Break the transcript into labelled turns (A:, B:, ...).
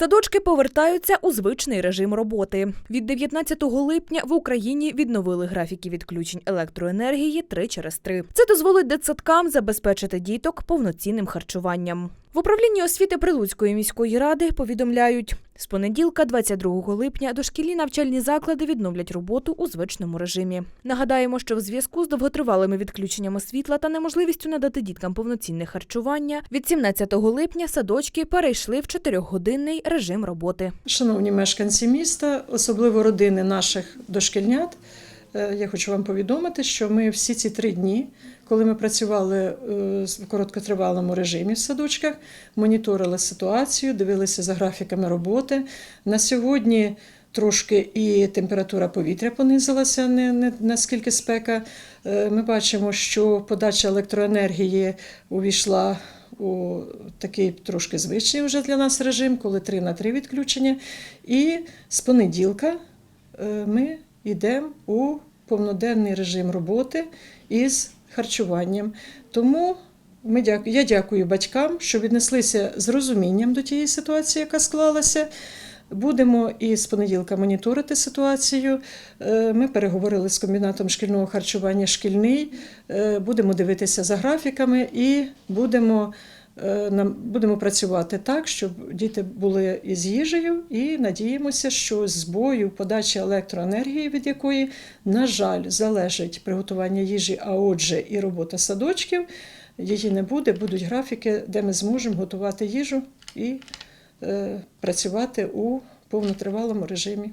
A: Садочки повертаються у звичний режим роботи. Від 19 липня в Україні відновили графіки відключень електроенергії три через три. Це дозволить дитсадкам забезпечити діток повноцінним харчуванням. В управлінні освіти Прилуцької міської ради повідомляють, з понеділка, 22 липня, дошкільні навчальні заклади відновлять роботу у звичному режимі. Нагадаємо, що в зв'язку з довготривалими відключеннями світла та неможливістю надати діткам повноцінне харчування, від 17 липня садочки перейшли в чотирьохгодинний режим роботи.
B: Шановні мешканці міста, особливо родини наших дошкільнят, я хочу вам повідомити, що ми всі ці три дні, коли ми працювали е, в короткотривалому режимі в садочках, моніторили ситуацію, дивилися за графіками роботи. На сьогодні трошки і температура повітря понизилася, не, не наскільки спека. Е, Ми бачимо, що подача електроенергії увійшла у такий трошки звичний вже для нас режим, коли 3 на 3 відключення. І з понеділка е, ми йдемо у повноденний режим роботи із харчуванням. Тому ми дяку- я дякую батькам, що віднеслися з розумінням до тієї ситуації, яка склалася. Будемо і з понеділка моніторити ситуацію. Е, Ми переговорили з комбінатом шкільного харчування шкільний. Е, Будемо дивитися за графіками і будемо, будемо працювати так, щоб діти були із їжею, і надіємося, що збою подачі електроенергії, від якої, на жаль, залежить приготування їжі, а отже, і робота садочків. Її не буде, будуть графіки, де ми зможемо готувати їжу і е, працювати у повнотривалому режимі.